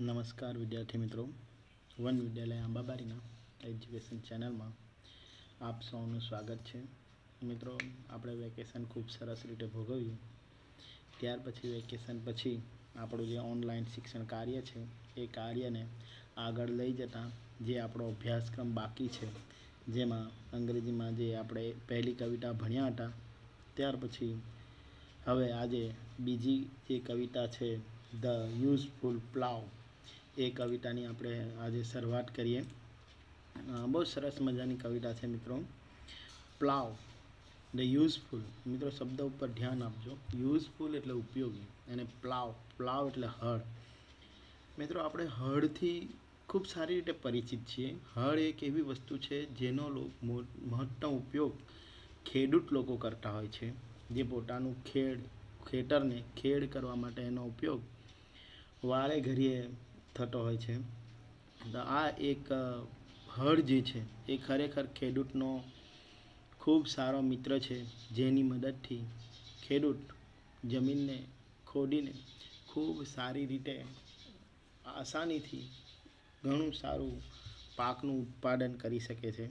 નમસ્કાર વિદ્યાર્થી મિત્રો. વન વિદ્યાલય આંબાબારીના એજ્યુકેશન ચેનલમાં આપ સૌનું સ્વાગત છે. મિત્રો, આપણે વેકેશન ખૂબ સરસ રીતે ભોગવ્યું ત્યાર પછી વેકેશન પછી આપણું જે ઓનલાઈન શિક્ષણ કાર્ય છે, એ કાર્યને આગળ લઈ જતાં જે આપણો અભ્યાસક્રમ બાકી છે, જેમાં અંગ્રેજીમાં જે આપણે પહેલી કવિતા ભણ્યા હતા, ત્યાર પછી હવે આજે બીજી જે કવિતા છે, ધ યુઝફુલ પ્લાવ. એ કવિતાની આપણે આજે શરૂઆત કરીએ. બહુ સરસ મજાની કવિતા છે મિત્રો. Plough, the useful. મિત્રો, શબ્દ ઉપર ધ્યાન આપજો. યુઝફુલ એટલે ઉપયોગી અને પ્લાવ પ્લાવ એટલે હળ. મિત્રો, આપણે હળથી ખૂબ સારી રીતે પરિચિત છીએ. હળ એક એવી વસ્તુ છે જેનો મહત્તમ ઉપયોગ ખેડૂત લોકો કરતા હોય છે. જે પોતાનું ખેડ, ખેતરને ખેડ કરવા માટે એનો ઉપયોગ વારે ઘડીએ થતો હોય છે. તો આ એક હળ જે છે, એ ખરેખર ખેડૂતનો ખૂબ સારો મિત્ર છે, જેની મદદથી ખેડૂત જમીનને ખોદીને ખૂબ સારી રીતે આસાનીથી ઘણું સારું પાકનું ઉત્પાદન કરી શકે છે.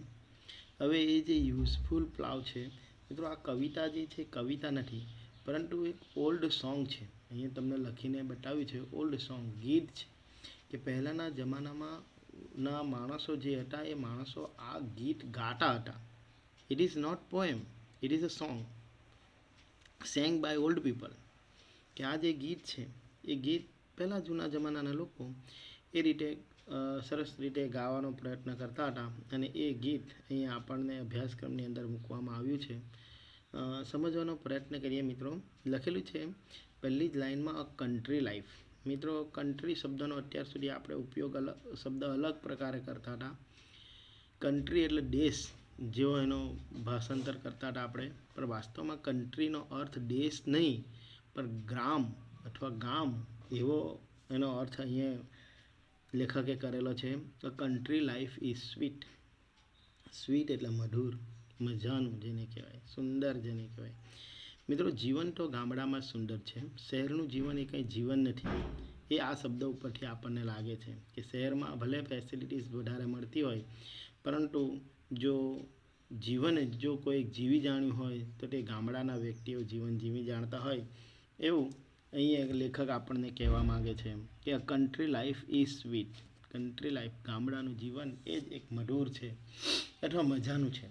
હવે એ જે યુઝફુલ પ્લાવ છે, મિત્રો આ કવિતા જે છે, કવિતા નથી, પરંતુ એક ઓલ્ડ સોંગ છે. અહીંયા તમને લખીને બતાવ્યું છે, ઓલ્ડ સોંગ ગીત છે. કે પહેલાંના જમાનામાં ના માણસો જે હતા, એ માણસો આ ગીત ગાતા હતા. It is not poem it is a song sang by old people કે આ જે ગીત છે, એ ગીત પહેલાં જૂના જમાનાના લોકો એ રીતે સરસ રીતે ગાવાનો પ્રયત્ન કરતા હતા અને એ ગીત અહીંયા આપણને અભ્યાસક્રમની અંદર મૂકવામાં આવ્યું છે. સમજવાનો પ્રયત્ન કરીએ મિત્રો. લખેલું છે, પહેલી જ લાઇનમાં અ કન્ટ્રી લાઈફ મિત્રો કન્ટ્રી શબ્દનો અત્યાર સુધી આપણે ઉપયોગ અલગ શબ્દ અલગ પ્રકારે કરતા હતા. કન્ટ્રી એટલે દેશ જેવો એનો ભાષાંતર કરતા હતા આપણે. પણ વાસ્તવમાં કન્ટ્રીનો અર્થ દેશ નહીં, પણ ગ્રામ અથવા ગામ એવો એનો અર્થ અહીંયા લેખકે કરેલો છે. તો country life is sweet sweet એટલે મધુર, મજાનું જેને કહેવાય, સુંદર જેને કહેવાય. મિત્રો, જીવન તો ગામડામાં સુંદર છે. શહેરનું જીવન એ કંઈ જીવન નથી. એ આ શબ્દ ઉપરથી આપણને લાગે છે કે શહેરમાં ભલે ફેસિલિટીઝ વધારે મળતી હોય, પરંતુ જો જીવન જ કોઈ જીવી જાણ્યું હોય, તો તે ગામડાના વ્યક્તિઓ જીવન જીવી જાણતા હોય, એવું અહીં લેખક આપણને કહેવા માગે છે કે a country life is sweet country life ગામડાનું જીવન એ જ એક મધુર છે, અથવા મજાનું છે.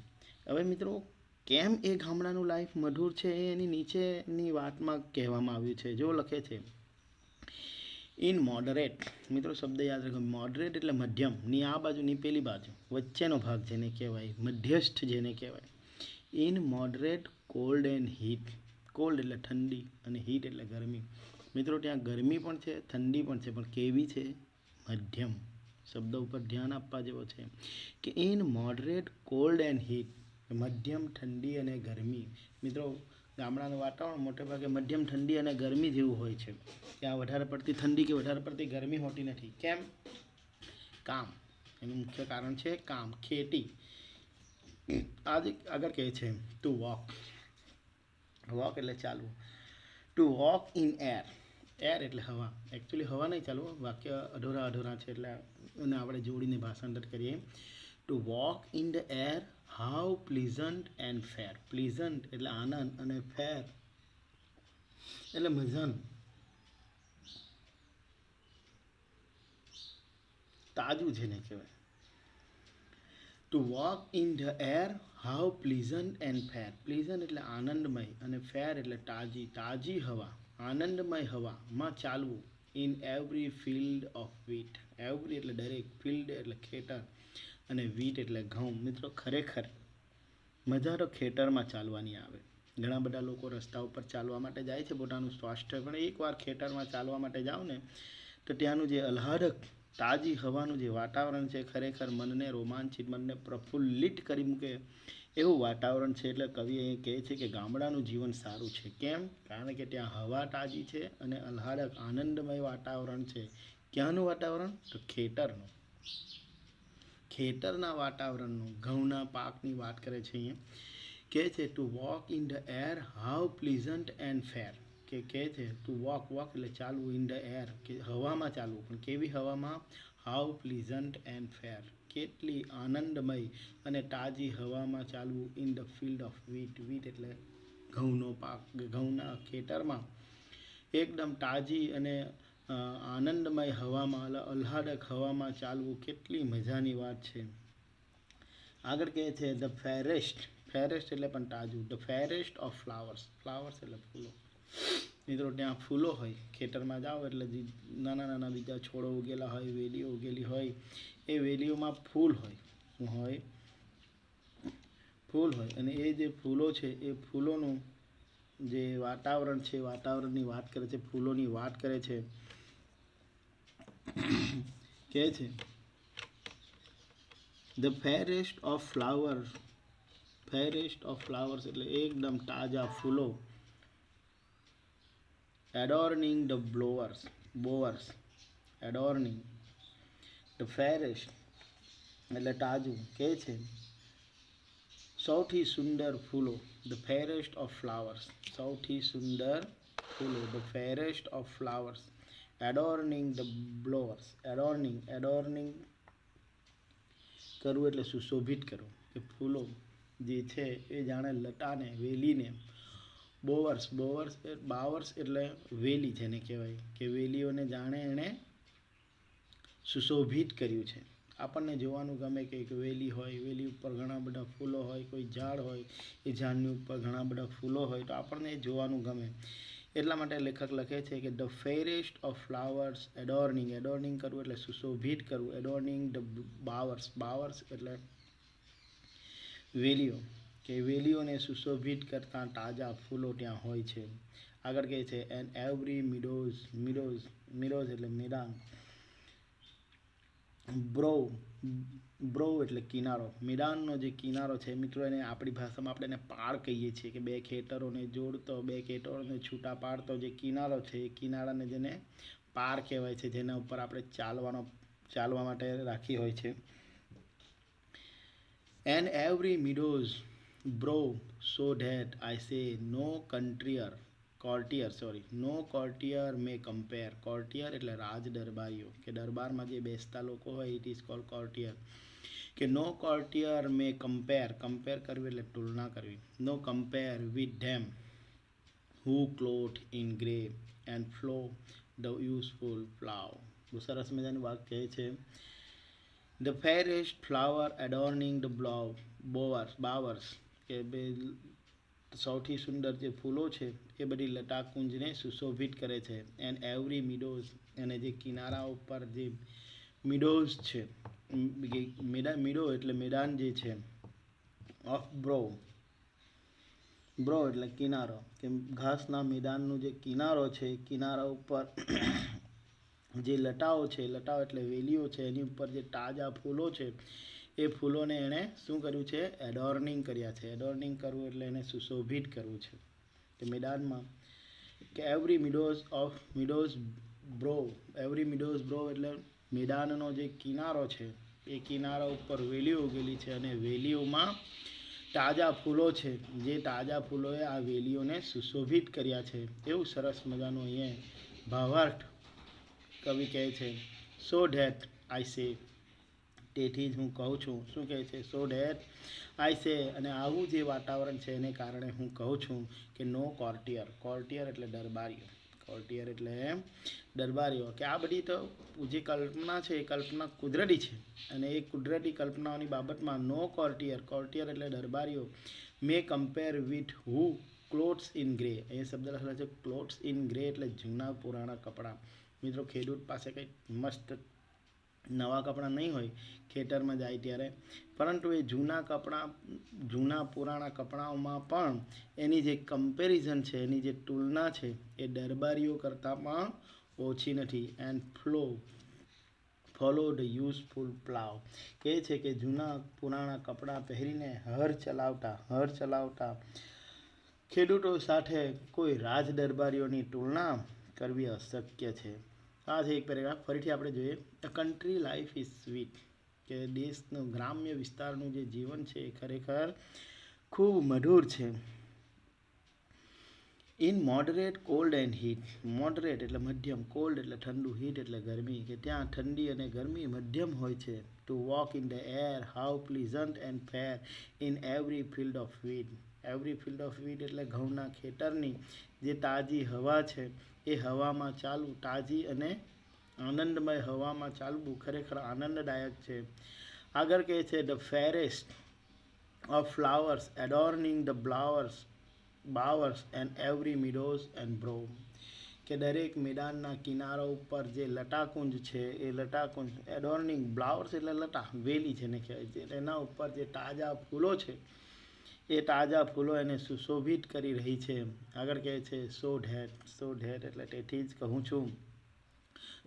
હવે મિત્રો કેમ એ ગામડાનું લાઈફ મધુર છે એની નીચેની વાતમાં કહેવામાં આવ્યું છે. જો લખે છે ઇન મોડરેટ મિત્રો શબ્દ યાદ રાખો મોડરેટ એટલે મધ્યમ, ની આ બાજુની પેલી બાજુ, વચ્ચેનો ભાગ જેને કહેવાય, મધ્યસ્થ જેને કહેવાય. In moderate cold and heat cold એટલે ઠંડી અને હીટ એટલે ગરમી. મિત્રો ત્યાં ગરમી પણ છે, ઠંડી પણ છે, પણ કેવી છે? મધ્યમ. શબ્દ ઉપર ધ્યાન આપવા જેવો છે કે in moderate cold and heat મધ્યમ ઠંડી અને ગરમી. મિત્રો, ગામડાનું વાતાવરણ મોટે ભાગે મધ્યમ ઠંડી અને ગરમી જેવું હોય છે. ત્યાં વધારે પડતી ઠંડી કે વધારે પડતી ગરમી હોતી નથી. કેમ? કામ. એનું મુખ્ય કારણ છે કામ. ખેતી. આજે આગળ કહે છે ટુ વોક વોક એટલે ચાલવું. To walk in air air એટલે હવા. એકચ્યુઅલી હવા નહીં ચાલવું. વાક્ય અઢોરા અઢોરા છે એટલે એને આપણે જોડીને ભાષાંતર કરીએ. To walk in the air how pleasant and fair pleasant એટલે આનંદ અને ફેર એટલે મજાનું. તાજું છે ને કહેવાય. To walk in the air how pleasant and fair pleasant એટલે આનંદમય અને ફેર એટલે તાજી તાજી હવા. આનંદમય હવામાં ચાલવું in every field of wheat every એટલે દરેક ફિલ્ડ એટલે ખેતર. અને વીટ એટલે ઘઉં. મિત્રો, ખરેખર મજા તો ખેતરમાં ચાલવાની આવે. ઘણા બધા લોકો રસ્તા ઉપર ચાલવા માટે જાય છે પોતાનું સ્વાસ્થ્ય. પણ એકવાર ખેતરમાં ચાલવા માટે જાઓ ને, તો ત્યાંનું જે આહ્લાદક તાજી હવાનું જે વાતાવરણ છે, ખરેખર મનને રોમાંચિત, મનને પ્રફુલ્લિત કરી મૂકે એવું વાતાવરણ છે. એટલે કવિ અહીં કહે છે કે ગામડાનું જીવન સારું છે. કેમ? કારણ કે ત્યાં હવા તાજી છે અને આહ્લાદક આનંદમય વાતાવરણ છે. ક્યાંનું વાતાવરણ? તો ખેતરનું. ખેતરના વાતાવરણનું, ઘઉંના પાકની વાત કરે છે અહીંયા કહે છે to walk in the air how pleasant and fair કે કહે છે ટુ વોક વોક એટલે ચાલવું ઇન ધ એર કે હવામાં ચાલવું, પણ કેવી હવામાં? હાઉ પ્લીઝન્ટ એન્ડ ફેર કેટલી આનંદમય અને તાજી હવામાં ચાલવું in the field of wheat wheat એટલે ઘઉંનો પાક, ઘઉંના ખેતરમાં. એકદમ તાજી અને આનંદમય હવામાં અલ્હાદક હવામાં ચાલવું કેટલી મજાની વાત છે. આગળ કહે છે ધ ફેરેસ્ટ ફેરેસ્ટ એટલે પણ તાજું the fairest of flowers flowers એટલે ફૂલો. મિત્રો, ત્યાં ફૂલો હોય, ખેતરમાં જાઓ એટલે જે નાના નાના બીજા છોડો ઉગેલા હોય, વેલીઓ ઉગેલી હોય, એ વેલીઓમાં ફૂલ હોય હોય, ફૂલ હોય. અને એ જે ફૂલો છે, એ ફૂલોનું જે વાતાવરણ છે, વાતાવરણની વાત કરે છે, ફૂલોની વાત કરે છે કહે છે the forest of flower forest of flowers એટલે એકદમ તાજા ફૂલો. Adorning the blowers bowers adorning the forest એટલે તાજું. કે છે? સૌથી સુંદર ફૂલો ધ ફેરેસ્ટ ઓફ ફ્લાવર્સ સૌથી સુંદર ફૂલો the fairest of flowers adorning the bowers. Adorning adorning કરવું એટલે સુશોભિત કરવું. કે ફૂલો જે છે એ જાણે લટાને, વેલીને. બોવર્સ બોવર્સ બાવર્સ એટલે વેલી જેને કહેવાય. કે વેલીઓને જાણે એણે સુશોભિત કર્યું છે. આપણને જોવાનું ગમે કે એક વેલી હોય, વેલી ઉપર ઘણા બધા ફૂલો હોય, કોઈ ઝાડ હોય, એ ઝાડની ઉપર ઘણા બધા ફૂલો હોય, તો આપણને એ જોવાનું ગમે. એટલા માટે લેખક લખે છે કે the fairest of flowers adorning adorning કરવું એટલે સુશોભિત કરવું. એડોર્નિંગ ધ બાવર્સ બાવર્સ એટલે વેલીઓ. કે વેલીઓને સુશોભિત કરતા તાજા ફૂલો ત્યાં હોય છે. આગળ કહે છે એન એવરી મિડોઝ મિડોઝ મિડોઝ એટલે મેદાન બ્રો બ્રો એટલે કિનારો. મેદાનનો જે કિનારો છે, મિત્રો, એને આપણી ભાષામાં આપણે એને પાળ કહીએ છીએ કે બે ખેતરોને જોડતો, બે ખેતરોને છૂટા પાડતો જે કિનારો છે, એ કિનારાને જેને પાર કહેવાય છે, જેના ઉપર આપણે ચાલવાનો, ચાલવા માટે રાખી હોય છે. And every meadow's brow so that I say no courtier કોર્ટિયર sorry no courtier may compare કોર્ટિયર એટલે રાજ દરબારીઓ, કે દરબારમાં જે બેસતા લોકો હોય ઇટ ઇઝ કોલ courtier. કે નો courtier may compare compare કરવી એટલે તુલના કરવી no compare with them who clothed in grey and flow the useful plough બહુ સરસ મજાની કહે છે The fairest flower adorning the blow bowers bowers કે બે સૌથી સુંદર જે ફૂલો છે એ બધી લતા કુંજને સુશોભિત કરે છે એન્ડ એવરી મિડોઝ અને જે કિનારા ઉપર જે મિડોઝ છે મેદા મિડો એટલે મેદાન જે છે ઓફ બ્રો બ્રો એટલે કિનારો. કે ઘાસના મેદાનનું જે કિનારો છે, કિનારા ઉપર જે લટાઓ છે, લટાઓ એટલે વેલીઓ છે, એની ઉપર જે તાજા ફૂલો છે, એ ફૂલોને એણે શું કર્યું છે? એડોર્નિંગ કર્યા છે. એડોર્નિંગ કરવું એટલે એને સુશોભિત કરવું છે. કે મેદાનમાં કે every meadows of meadows brow every meadows brow એટલે મેદાનનો જે કિનારો છે, એ કિનારા ઉપર વેલીઓ ઉગેલી છે અને વેલીઓમાં તાજા ફૂલો છે. જે તાજા ફૂલોએ આ વેલીઓને સુશોભિત કર્યા છે. એવું સરસ મજાનું અહીંયા ભાવાર્થ કવિ કહે છે સો ડેથ આઈ સે તેથી જ હું કહું છું. શું કહે છે? સો ડેથ આઈ સે અને આવું જે વાતાવરણ છે, એને કારણે હું કહું છું કે નો કોર્ટિયર કોર્ટિયર એટલે દરબારીઓ. કોર્ટિયર એટલે દરબારીઓ, કે આ બધી તો જે કલ્પના છે એ કલ્પના કુદરતી છે. અને એ કુદરતી કલ્પનાઓની બાબતમાં નો કોર્ટિયર કોર્ટિયર એટલે દરબારીઓ. May compare with who clothes in grey એ શબ્દ લખેલા છે ક્લોથ્સ ઇન ગ્રે એટલે જૂના પુરાણા કપડાં. મિત્રો, ખેડૂત પાસે કંઈક મસ્ત નવા કપડાં નહીં હોય, ખેતરમાં જાય ત્યારે. પરંતુ એ જૂના કપડાં, જૂના પુરાણા કપડાઓમાં પણ એની જે કમ્પેરિઝન છે, એની જે તુલના છે, એ દરબારીઓ કરતાં પણ ઓછી નથી. And flow follow the useful plough કહે છે કે જૂના પુરાણા કપડાં પહેરીને હર ચલાવતા હર ચલાવતા ખેડૂતો સાથે કોઈ રાજ દરબારીઓની તુલના કરવી અશક્ય છે. આ છે એક પેરેગ્રાફ ફરીથી આપણે જોઈએ. A country life is sweet કે દેશનું ગ્રામ્ય વિસ્તારનું જે જીવન છે એ ખરેખર ખૂબ મધુર છે. In moderate cold and heat moderate એટલે મધ્યમ કોલ્ડ એટલે ઠંડુ હીટ એટલે ગરમી. કે ત્યાં ઠંડી અને ગરમી મધ્યમ હોય છે. To walk in the air how pleasant and fair in every field of wheat every field of wheat એટલે ઘઉંના ખેતરની જે તાજી હવા છે, એ હવામાં ચાલવું તાજી અને આનંદમય હવામાં ચાલવું ખરેખર આનંદદાયક છે. આગળ કહે છે the fairest of flowers adorning the bowers bowers and every meadows and brow કે દરેક મેદાનના કિનારા ઉપર જે લટાકુંજ છે, એ લટાકુંજ એડોર્નિંગ બ્લાવર્સ એટલે લટા, વેલી છે ને કહેવાય છે. એના ઉપર જે તાજા ફૂલો છે એ તાજા ફૂલો એને સુશોભિત કરી રહી છે. આગળ કહે છે, સો ઢેર સો ઢેર એટલે તેથી જ કહું છું.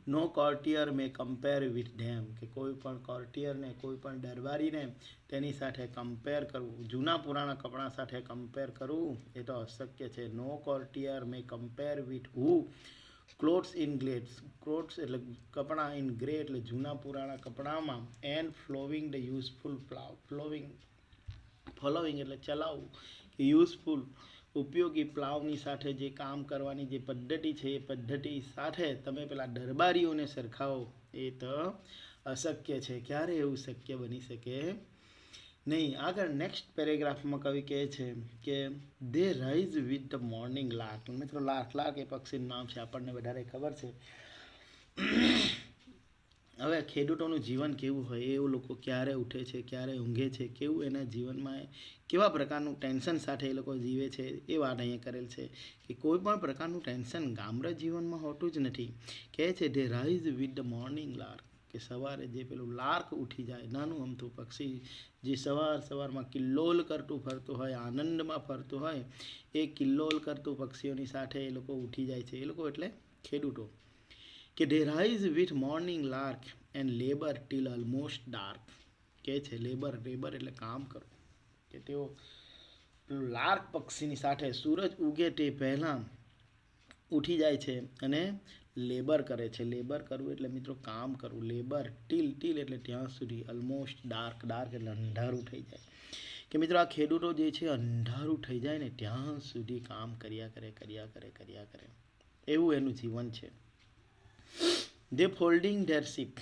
No courtier may compare with them કે કોઈ પણ કોર્ટિયરને, કોઈ પણ દરબારીને તેની સાથે કમ્પેર કરવું, જૂના પુરાણા કપડાં સાથે કમ્પેર કરવું, એ તો અશક્ય છે. No courtier may compare with who? Clothes in glades. Clothes એટલે કપડાં ઇન ગ્રે એટલે જૂના પુરાણા કપડામાં and flowing the useful plough, flowing following એટલે ચલાવવું કે યુઝફુલ ઉપયોગી પ્લાવની સાથે જે કામ કરવાની જે પદ્ધતિ છે, એ પદ્ધતિ સાથે તમે પેલા દરબારીઓને સરખાવો, એ તો અશક્ય છે. ક્યારે એવું શક્ય બની શકે? નહીં, આગળ નેક્સ્ટ પેરેગ્રાફમાં કવિ કહે છે કે they rise with the morning lark મિત્રો લાર્ક લાર્ક એ પક્ષીનું નામ છે, આપણને વધારે ખબર છે. હવે ખેડૂતોનું જીવન કેવું હોય, એ લોકો ક્યારે ઉઠે છે, ક્યારે ઊંઘે છે, કેવું એના જીવનમાં, કેવા પ્રકારનું ટેન્શન સાથે એ લોકો જીવે છે, એ વાત અહીંયા કરેલ છે કે કોઈ પણ પ્રકારનું ટેન્શન ગામડા જીવનમાં હોતું જ નથી. કહે છે they rise with the morning lark કે સવારે જે પેલું લાર્ક ઉઠી જાય, નાનું અમથું પક્ષી જે સવાર સવારમાં કિલ્લોલ કરતું ફરતું હોય, આનંદમાં ફરતું હોય, એ કિલ્લોલ કરતું પક્ષીઓની સાથે એ લોકો ઉઠી જાય છે. એ લોકો એટલે ખેડૂતો. કે they rise with morning lark. And labour till almost dark કે છે લેબર લેબર એટલે કામ કરવું. કે તેઓ લાર્ક પક્ષીની સાથે સૂરજ ઉગે તે પહેલાં ઉઠી જાય છે અને લેબર કરે છે. લેબર કરવું એટલે મિત્રો કામ કરવું. લેબર ટીલ ટીલ એટલે ત્યાં સુધી ઓલમોસ્ટ ડાર્ક ડાર્ક એટલે અંધારું થઈ જાય. કે મિત્રો આ ખેડૂતો જે છે, અંધારું થઈ જાય ને ત્યાં સુધી કામ કર્યા કરે કર્યા કરે કર્યા કરે. એવું એનું જીવન છે. દે ફોલ્ડિંગ ધેર શીપ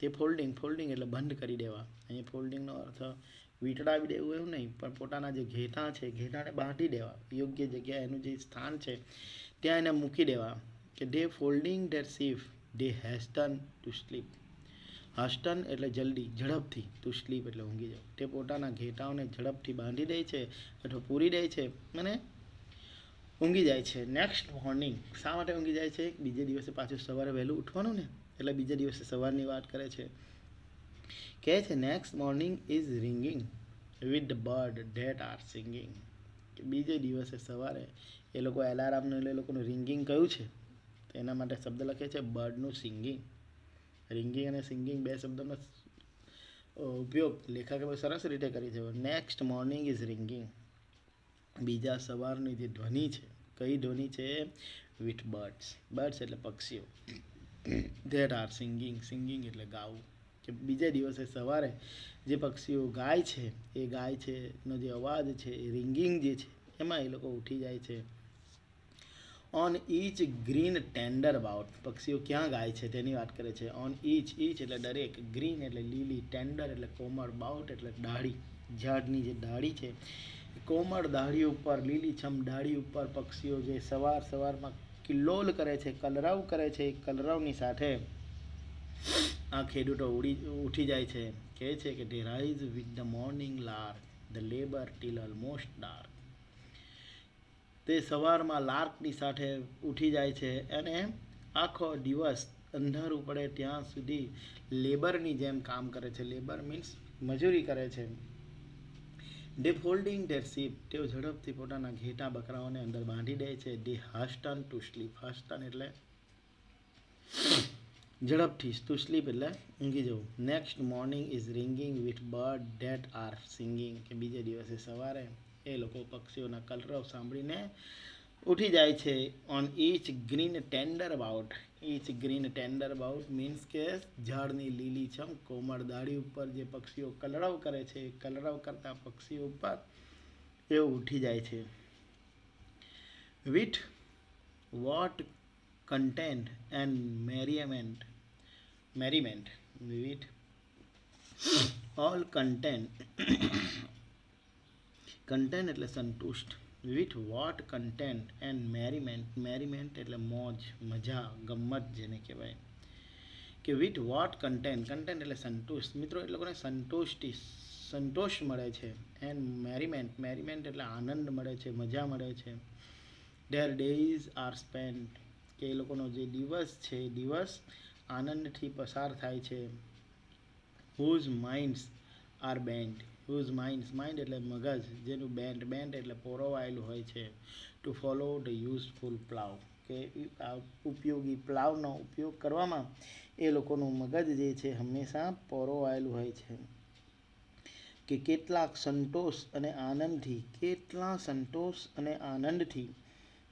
તે ફોલ્ડિંગ ફોલ્ડિંગ એટલે બંધ કરી દેવા. અહીં ફોલ્ડિંગનો અર્થ વીંટળાવી દેવું એવું નહીં, પણ પોતાના જે ઘેટાં છે, ઘેટાને બાંધી દેવા. યોગ્ય જગ્યાએ એનું જે સ્થાન છે, ત્યાં એને મૂકી દેવા કે they folding their sheep they hasten to sleep. Hasten એટલે જલ્દી, ઝડપથી ટુ સ્લીપ એટલે ઊંઘી જાવ તે પોતાના ઘેટાઓને ઝડપથી બાંધી દે છે અથવા પૂરી દે છે અને ઊંઘી જાય છે. નેક્સ્ટ મોર્નિંગ શા માટે ઊંઘી જાય છે? બીજે દિવસે પાછું સવારે વહેલું ઉઠવાનું ને? એટલે બીજા દિવસે સવારની વાત કરે છે. કહે છે next morning is ringing with bird that are singing કે બીજે દિવસે સવારે એ લોકો એલાર્મનું એટલે એ લોકોનું રિંગિંગ કયું છે? તો એના માટે શબ્દ લખે છે બર્ડનું સિંગિંગ રિંગિંગ અને સિંગિંગ બે શબ્દોનો ઉપયોગ લેખકે બહુ સરસ રીતે કરી છે. નેક્સ્ટ મોર્નિંગ ઇઝ રિંગિંગ બીજા સવારની જે ધ્વનિ છે, કઈ ધ્વનિ છે? વિથ બર્ડ્સ બર્ડ્સ એટલે પક્ષીઓ. ધેટ આર સિંગિંગ સિંગિંગ એટલે ગાવું. કે બીજા દિવસે સવારે જે પક્ષીઓ ગાય છે, એ ગાય છે એનો જે અવાજ છે, એ રિંગિંગ જે છે, એમાં એ લોકો ઉઠી જાય છે. On each green tender bough પક્ષીઓ ક્યાં ગાય છે તેની વાત કરે છે. ઓન ઈચ ઈચ એટલે દરેક ગ્રીન એટલે લીલી ટેન્ડર એટલે કોમળ બાઉટ એટલે ડાળી. ઝાડની જે ડાળી છે કોમળ દાઢી ઉપર, લીલીછમ ડાળી ઉપર પક્ષીઓ જે સવાર સવારમાં કિલ્લોલ કરે છે, કલરવ કરે છે કલરવની સાથે આ ખેડૂતો ઉડી, ઉઠી જાય છે. કહે છે કે they rise with the morning lark the labour till almost dark તે સવારમાં લાર્કની સાથે ઉઠી જાય છે અને આખો દિવસ અંધારું પડે ત્યાં સુધી લેબરની જેમ કામ કરે છે. લેબર મીન્સ મજૂરી કરે છે. ડે ફોલ્ડિંગ ડેર સીપ તેઓ ઝડપથી પોતાના ઘેટા બકરાઓને અંદર બાંધી દે છે. They hasten to sleep hasten એટલે ઝડપથી ટુ સ્લીપ એટલે ઊંઘી જવું. Next morning is ringing with bird that are singing કે બીજે દિવસે સવારે એ લોકો પક્ષીઓના કલરવ સાંભળીને ઉઠી જાય છે. On each green tender bough each green tender bough means કે ઝાડની લીલીછમ કોમળ દાળી ઉપર જે પક્ષીઓ કલરવ કરે છે કલરવ કરતા પક્ષીઓ ઉપર એ ઉઠી જાય છે. With what content and merriment merriment with all content content એટલે સંતુષ્ટ. With what content and merriment merriment એટલે મોજ, મજા, ગમ્મત જેને કહેવાય. કે વિથ વોટ કન્ટેન્ટ કન્ટેન્ટ એટલે સંતુષ્ટ મિત્રો, એ લોકોને સંતોષથી સંતોષ મળે છે. એન્ડ મેરીમેન્ટ મેરીમેન્ટ એટલે આનંદ મળે છે, મજા મળે છે. Their days are spend. કે એ લોકોનો જે દિવસ છે, એ દિવસ આનંદથી પસાર થાય છે. Whose minds are bent. Whose mind mind એટલે મગજ, જેનું બેન્ડ બેન્ડ એટલે પોરોવાયેલું હોય છે. To follow the useful plough કે આ ઉપયોગી પ્લાવનો ઉપયોગ કરવામાં એ લોકોનું મગજ જે છે હંમેશા પોરોવાયેલું હોય છે. કે કેટલાક સંતોષ અને આનંદથી, કેટલા સંતોષ અને આનંદથી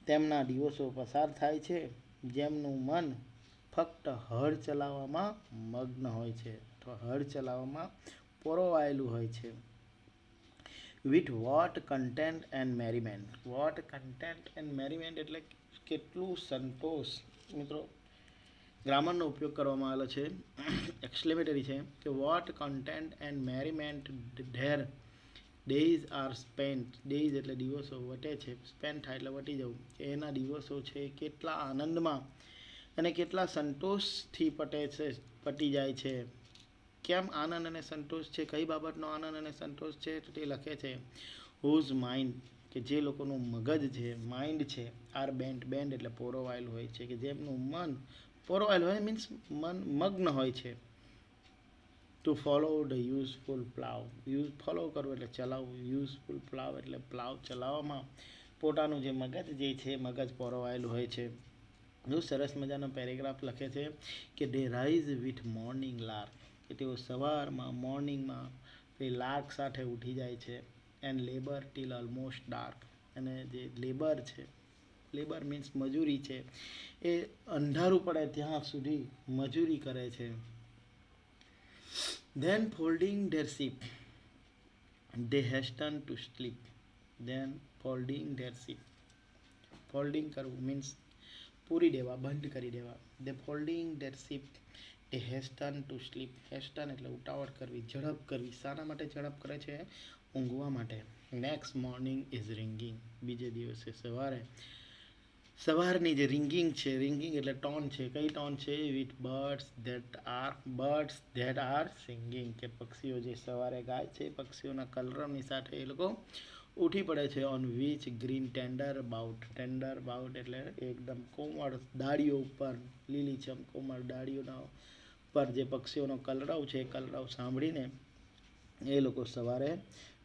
તેમના દિવસો પસાર થાય છે. જેમનું મન ફક્ત હળ ચલાવવામાં મગ્ન હોય છે. અથવા હળ ચલાવવામાં પોરોવાયેલું હોય છે. With what content and merriment what content and merriment એટલે કેટલું સંતોષ? મિત્રો, ગ્રામરનો ઉપયોગ કરવામાં આવેલો છે. એક્સક્લેમેટરી છે કે what content and merriment their days are spent days એટલે દિવસો વટે છે. સ્પેન્ડ થાય એટલે વટી જવું. એના દિવસો છે કેટલા આનંદમાં અને કેટલા સંતોષથી પટે છે, પટી જાય છે. કેમ આનંદ અને સંતોષ છે, કઈ બાબતનો આનંદ અને સંતોષ છે, તો તે લખે છે હુઝ માઇન્ડ કે જે લોકોનું મગજ છે માઇન્ડ છે આર બેન્ડ બેન્ડ એટલે પોરોવાયેલ હોય છે, કે જેમનું મન પોરોવાયેલ હોય મીન્સ મન મગ્ન હોય છે. To follow the useful plough use follow કરવું એટલે ચલાવવું. યુઝફુલ પ્લાવ એટલે પ્લાવ ચલાવવામાં. પોતાનું જે મગજ જે છે, મગજ પોરોવાયેલું હોય છે. બહુ સરસ મજાનો પેરેગ્રાફ લખે છે કે they rise with morning lark કે તેઓ સવારમાં, મોર્નિંગમાં એ લાર્ક સાથે ઉઠી જાય છે. And labour till almost dark અને જે લેબર છે લેબર મીન્સ મજૂરી છે, એ અંધારું પડે ત્યાં સુધી મજૂરી કરે છે. Then folding their sheep they hasten to sleep then folding their sheep folding કરવું મીન્સ પૂરી દેવા, બંધ કરી દેવા. દે ફોલ્ડિંગ ધેર શીપ તે હેસ્ટન ટુ સ્લીપ. હેસ્ટન એટલે ઉતાવળ કરવી, ઝડપ કરવી. શાના માટે ઝડપ કરે છે? ઊંઘવા માટે. નેક્સ્ટ મોર્નિંગ ઇઝ રિંગિંગ બીજે દિવસે સવારે. સવારની જે રિંગિંગ છે રિંગિંગ એટલે ટોન છે. કઈ ટોન છે? With birds that are birds that are singing કે પક્ષીઓ જે સવારે ગાય છે, પક્ષીઓના કલરવની સાથે એ લોકો ઉઠી પડે છે on which green tender bough tender bough એટલે એકદમ કોમળ ડાળીઓ ઉપર લીલીછમ કોમળ ડાળીઓના પર જે પક્ષીઓનો કલરવ છે, એ કલરવ સાંભળીને એ લોકો સવારે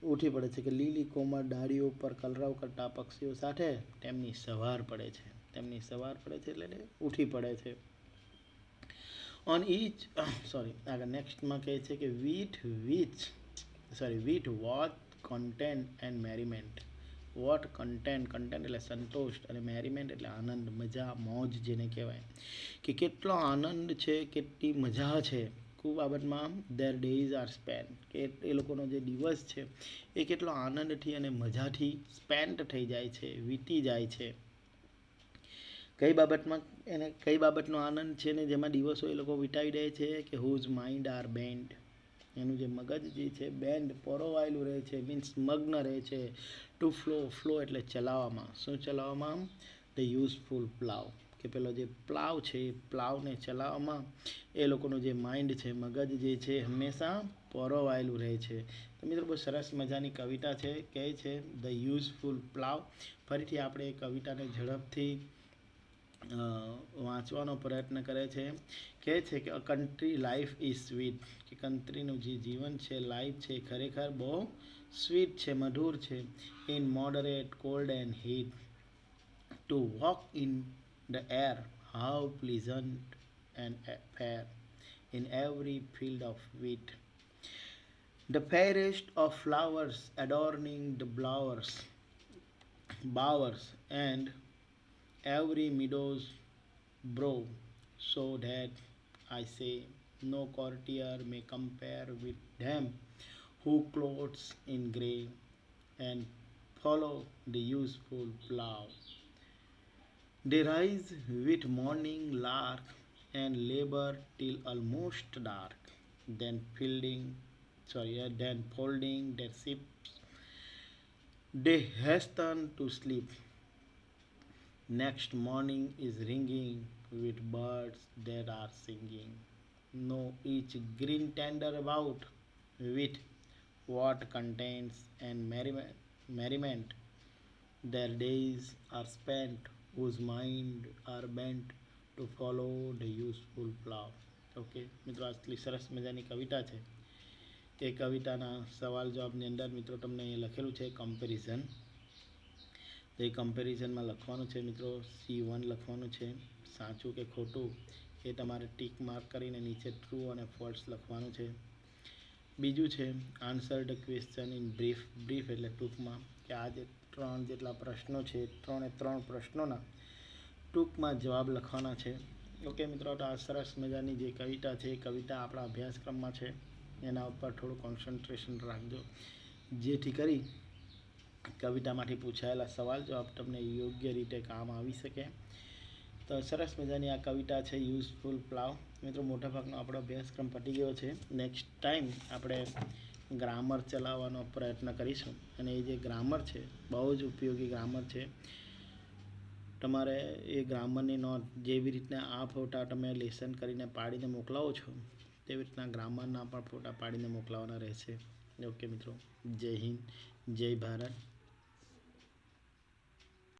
ઉઠી પડે છે કે લીલી કોમળ ડાળીઓ પર કલરવ કરતા પક્ષીઓ સાથે તેમની સવાર પડે છે. તેમની સવાર પડે છે એટલે ઉઠી પડે છે. ઓન ઈચ સોરી આગળ નેક્સ્ટમાં કહે છે કે with which sorry with what content and merriment what content content એટલે સંતોષ અને મેરીમેન્ટ એટલે આનંદ, મજા, મોજ જેને કહેવાય. કે કેટલો આનંદ છે, કેટલી મજા છે, ખૂબ બાબતમાં દેર ડેઝ આર સ્પેન્ડ કે એ લોકોનો જે દિવસ છે, એ કેટલો આનંદથી અને મજાથી સ્પેન્ડ થઈ જાય છે, વીતી જાય છે. કઈ બાબતમાં, એને કઈ બાબતનો આનંદ છે ને જેમાં દિવસો એ લોકો વિતાવી દે છે કે હુઝ માઇન્ડ આર બેન્ડ એનું જે મગજ જે છે બેન્ડ પરોવાયેલું રહે છે મીન્સ મગ્ન રહે છે ટુ ફ્લો ફ્લો એટલે ચલાવવામાં. શું ચલાવવામાં? ધ યુઝફુલ પ્લાવ કે પેલો જે પ્લાવ છે, એ પ્લાવને ચલાવવામાં એ લોકોનું જે માઇન્ડ છે, મગજ જે છે, હંમેશા પોરોવાયેલું રહે છે. તો મિત્રો, બહુ સરસ મજાની કવિતા છે, કહે છે ધ યુઝફુલ પ્લાવ ફરીથી આપણે એ કવિતાને ઝડપથી વાંચવાનો પ્રયત્ન કરે છે. કહે છે કે a country life is sweet કે કન્ટ્રીનું જે જીવન છે લાઈફ છે ખરેખર બહુ સ્વીટ છે મધુર છે. In moderate cold and heat to walk in the air how pleasant and fair in every field of wheat. The fairest of flowers adorning the blowers, bowers, and every meadow's brow, so that I say no courtier may compare with them who clothes in grey and follow the useful plough. They rise with morning lark and labor till almost dark. Then fielding, sorry, then folding their ships, they hasten to sleep. Next morning is ringing with birds that are singing. Know each green tender about with what contains and merriment, merriment their days are spent whose mind are bent to follow the useful plow okay મિત્રો આટલી સરસ મજાની કવિતા છે તે કવિતાના સવાલ જવાબની અંદર મિત્રો તમને લખેલું છે કમ્પેરિઝન તો એ કમ્પેરિઝનમાં લખવાનું છે મિત્રો. સી વન લખવાનું છે. સાચું કે ખોટું એ તમારે ટીક માર્ક કરીને નીચે ટ્રુ અને ફોલ્સ લખવાનું છે. બીજું છે answer the question in brief brief એટલે ટૂંકમાં કે આ જે ત્રણ જેટલા પ્રશ્નો છે, ત્રણે ત્રણ પ્રશ્નોના ટૂંકમાં જવાબ લખવાના છે. ઓકે મિત્રો, તો આ સરસ મજાની જે કવિતા છે, એ કવિતા આપણા અભ્યાસક્રમમાં છે. એના ઉપર થોડું કોન્સન્ટ્રેશન રાખજો. જેથી કરી કવિતામાંથી પૂછાયેલા સવાલ જવાબ તમને યોગ્ય રીતે કામ આવી શકે. તો સરસ મજાની આ કવિતા છે યુઝફુલ પ્લાવ મિત્રો, મોટાભાગનો આપણો અભ્યાસક્રમ પતી ગયો છે. નેક્સ્ટ ટાઈમ આપણે ગ્રામર ચલાવવાનો પ્રયત્ન કરીશું. અને એ જે ગ્રામર છે, બહુ જ ઉપયોગી ગ્રામર છે. તમારે એ ગ્રામરની નોંધ જેવી રીતના આ ફોટા તમે લેસન કરીને પાડીને મોકલાવો છો, તેવી રીતના ગ્રામરના પણ ફોટા પાડીને મોકલાવવાના રહેશે. ઓકે મિત્રો. જય હિન્દ. જય ભારત.